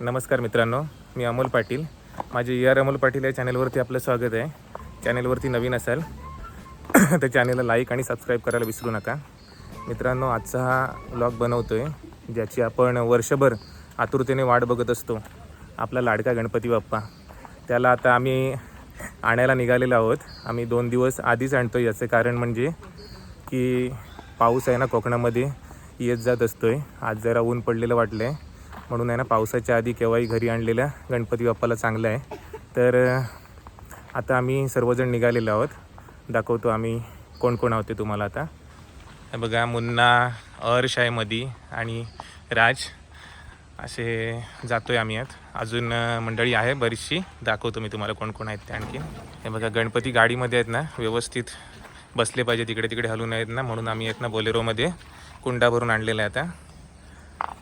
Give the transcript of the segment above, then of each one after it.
नमस्कार मित्रांनो मी अमोल पाटील. माझे ए आर अमोल पाटील या चॅनलवरती आपलं स्वागत आहे. चॅनेलवरती नवीन असाल तर चॅनलला लाईक आणि सबस्क्राईब करायला विसरू नका. मित्रांनो आजचा हा ब्लॉग बनवतो आहे ज्याची आपण वर्षभर आतुरतेने वाट बघत असतो. आपला लाडका गणपती बाप्पा. त्याला आता आम्ही आणायला निघालेलो आहोत. आम्ही दोन दिवस आधीच आणतो याचं कारण म्हणजे की पाऊस आहे ना कोकणामध्ये येत जात असतो आहे आज जरा ऊन पडलेलं वाटलं आहे म्हणून आहे ना पावसाच्या आधी केव्हाही घरी आणलेल्या गणपती बाप्पाला चांगलं आहे. तर आता आम्ही सर्वजण निघालेलो आहोत. दाखवतो आम्ही कोण कोण आहोत ते तुम्हाला आता. हे बघा मुन्ना अर्श आहे मधी आणि राज. असे जातो आहे आम्ही आत. अजून मंडळी आहे बरीचशी. दाखवतो मी तुम्हाला कोण कोण आहेत ते आणखी. हे बघा गणपती गाडीमध्ये आहेत ना व्यवस्थित बसले पाहिजे तिकडे तिकडे हलून आहेत ना म्हणून आम्ही आहेत ना बोलेरोमध्ये कुंडा भरून आणलेला आहे आता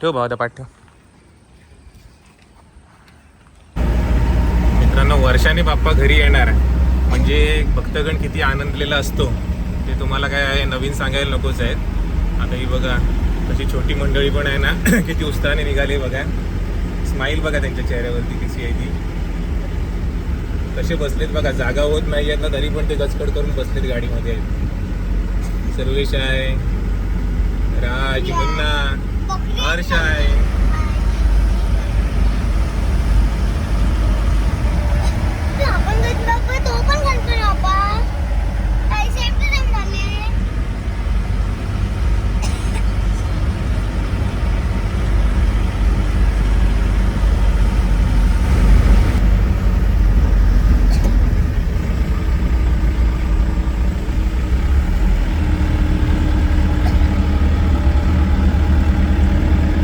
ठेव भाऊ आता पाठ ठेव मित्रांनो वर्षाने बाप्पा घरी येणार म्हणजे भक्तगण किती आनंदलेला असतो ते तुम्हाला काय आहे नवीन सांगायला नकोच आहेत. आता ही बघा तशी छोटी मंडळी पण आहे ना किती उत्साहाने निघाली बघा. स्माईल बघा त्यांच्या चेहऱ्यावरती कशी आहे ती. कसे बसलेत बघा जागा होत नाही आहेत ना तरी पण ते गचकड करून बसलेत गाडीमध्ये. सर्वेश आहे राज मुन्ना हर्ष आहे आपण गणपती बाप्पा तो पण गणपती बाप्पा काही सेम टू सेम झाले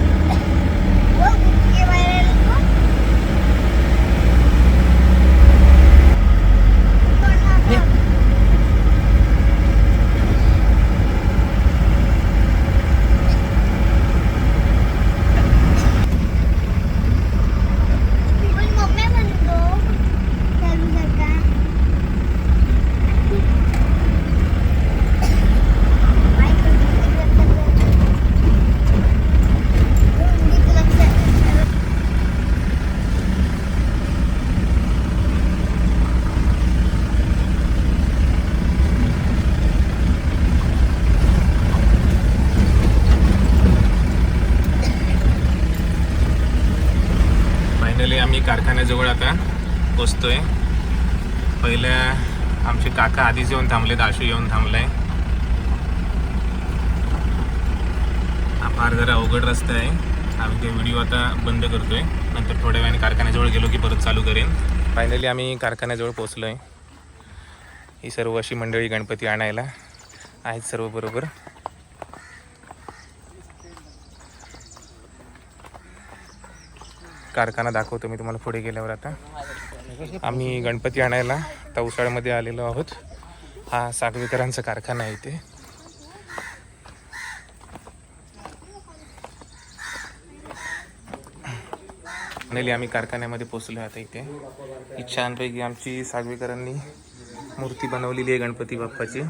हो, बुके बाहेर आले का? पण मम्मी म्हणतो चालू शकता फायनली आम्ही जवळ आता पोचतोय. पहिल्या आमचे काका आधीच येऊन थांबले दाशू येऊन थांबलाय. हा फार जरा अवघड रस्ता आहे. आम्ही ते व्हिडिओ आता बंद करतोय. नंतर थोड्या वेळाने कारखान्याजवळ गेलो की परत चालू करेन. फायनली आम्ही कारखान्याजवळ पोचलोय. ही सर्व अशी मंडळी गणपती आणायला आहेत सर्व बरोबर. कारखाना दाखवतो मी तुम्हाला पुढे गेल्यावर आता. आम्ही गणपती आणायला तवसाळमध्ये आलेलो आहोत. हा सागवेकरांचा कारखाना आहे इथे. फायनली आम्ही कारखान्यामध्ये पोचलो आता इथे. ही छानपैकी आमची सागवेकरांनी मूर्ती बनवलेली आहे गणपती बाप्पाची.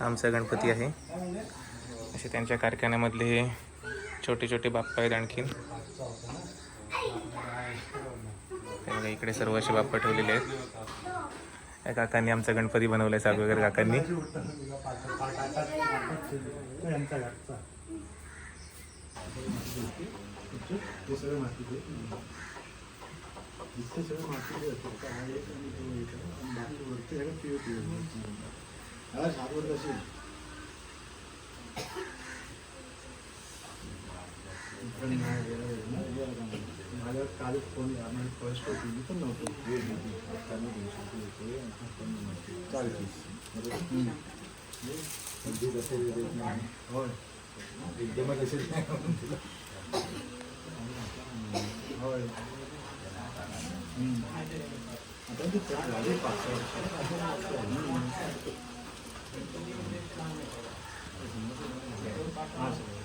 आमचा गणपती आहे. असे त्यांच्या कारखान्यामधले हे छोटे छोटे बाप्पा आहेत आणखीन. बघा इकडे सर्व असे बाप्पा ठेवलेले आहेत. या काकांनी आमचा गणपती बनवलाय साग वगैरे काकांनी. काल फोन आम्हाला फर्स्ट होती मी पण नव्हतो होय एकदमच असेल होय. आता ते झाले पाच सहा वर्ष हम्म. हा, सर.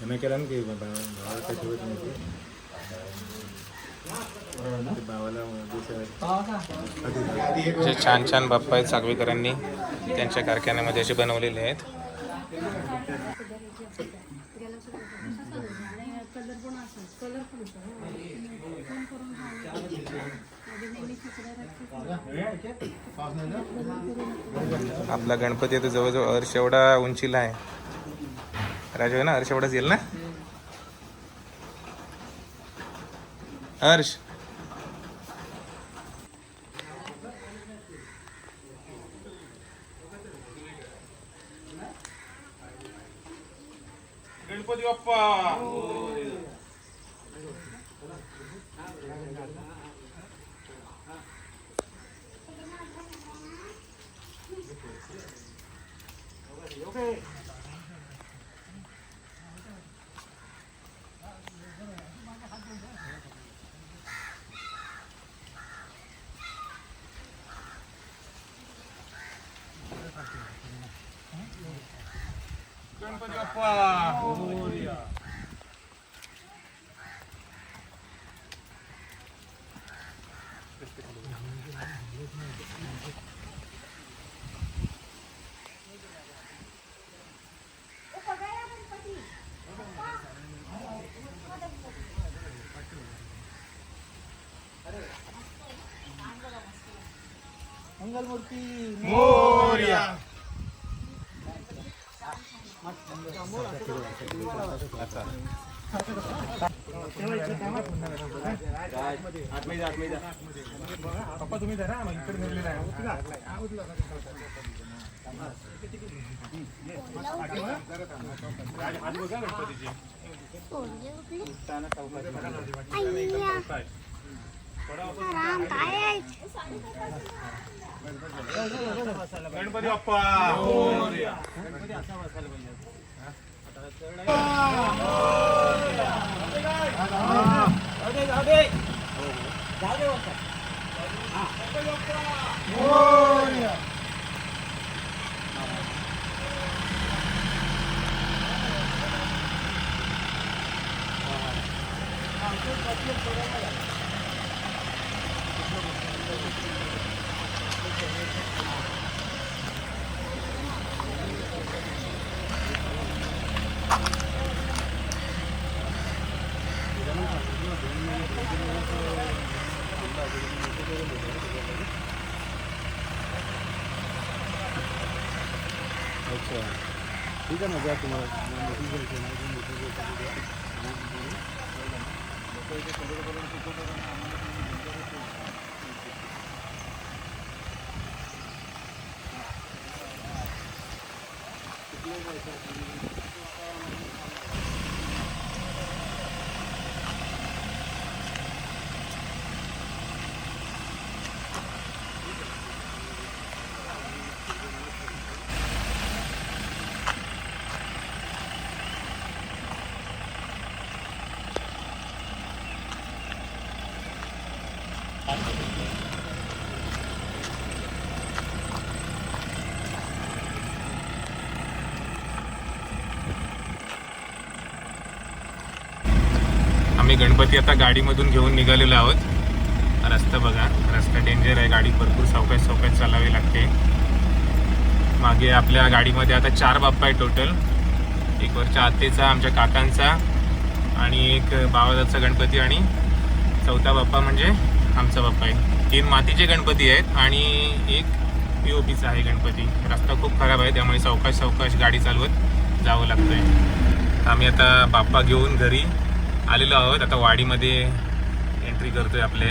गणपती ह्यानं केला ना की भावाला काय ठेवत नाही ते. ते भावाला जे छान छान बाप्पा आहेत सागवेकरांनी त्यांच्या कारखान्यामध्ये असे बनवलेले आहेत. आपला गणपती आता जवळजवळ अर्श एवढा उंचीला आहे. राजू आहे ना? अर्श एवढाच येईल ना? हर्ष. गणपती बाप्पा. गणपती बाप्पा मोर्या पप्पा तुम्ही धरा मग इकडे नेलेला आहे हात बघा गणपतीचे अय्या. राम काय आहे गणपती बाप्पा. अच्छा ठीक आहे ना जा तुम्हाला आम्ही गणपती आता गाडीमधून घेऊन निघालेलो आहोत. रस्ता बघा रस्ता डेंजर आहे गाडी भरपूर सावकाश सावकाश चालावी लागते. मागे आपल्या गाडीमध्ये आता चार बाप्पा आहे टोटल एक वरच्या आतेचा आमच्या काकांचा आणि एक बाबादाचा गणपती आणि चौथा बाप्पा म्हणजे आमचा बाप्पा आहे. तीन मातीचे गणपती आहेत आणि एक पी ओ पीचा आहे गणपती. रस्ता खूप खराब आहे त्यामुळे सावकाश सावकाश गाडी चालवत जावं लागतं आहे आम्ही आता बाप्पा घेऊन घरी आलेलो आहोत. आता वाडीमध्ये एंट्री करतोय आपले.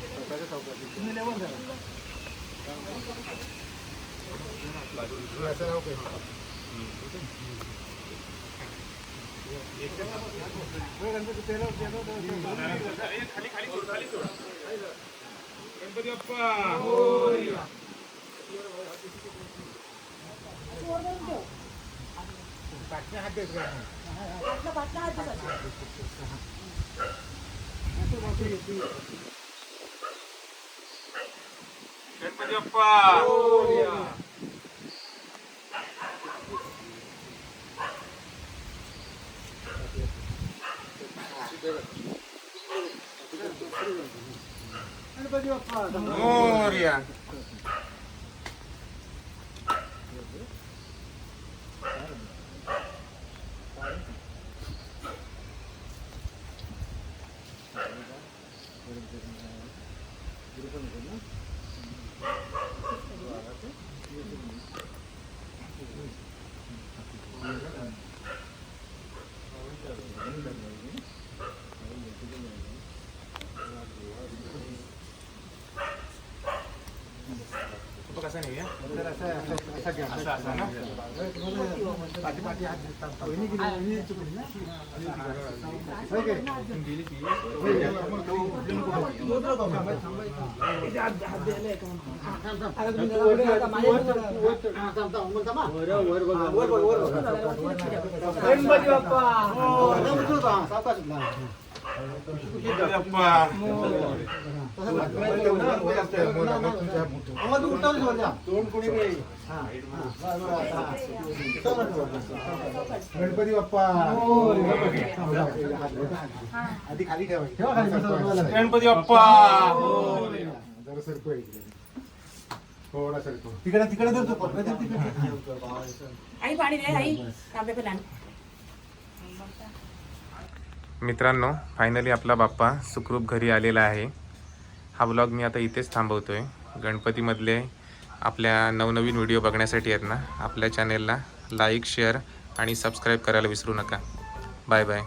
गणपती बाप्पा गणपती बाप्पा मोरया तो कसा नाही असा असा ना गणपती बाप्पा गणपती बाप्पा. गणपती बाप्पा आधी खाली गणपती बाप्पा जरा सरको थोडा सरको तिकडे तिकडे धरतो आई पाणी दे आई. मित्रांनो फायनली आपला बाप्पा सुखरूप घरी आलेला आहे. हा ब्लॉग मी आता इथेच थांबवतो आहे गणपतीमधले आपल्या नवनवीन व्हिडिओ बघण्यासाठी आहेत ना आपल्या चॅनेलला लाईक शेअर आणि सबस्क्राईब करायला विसरू नका. Bye bye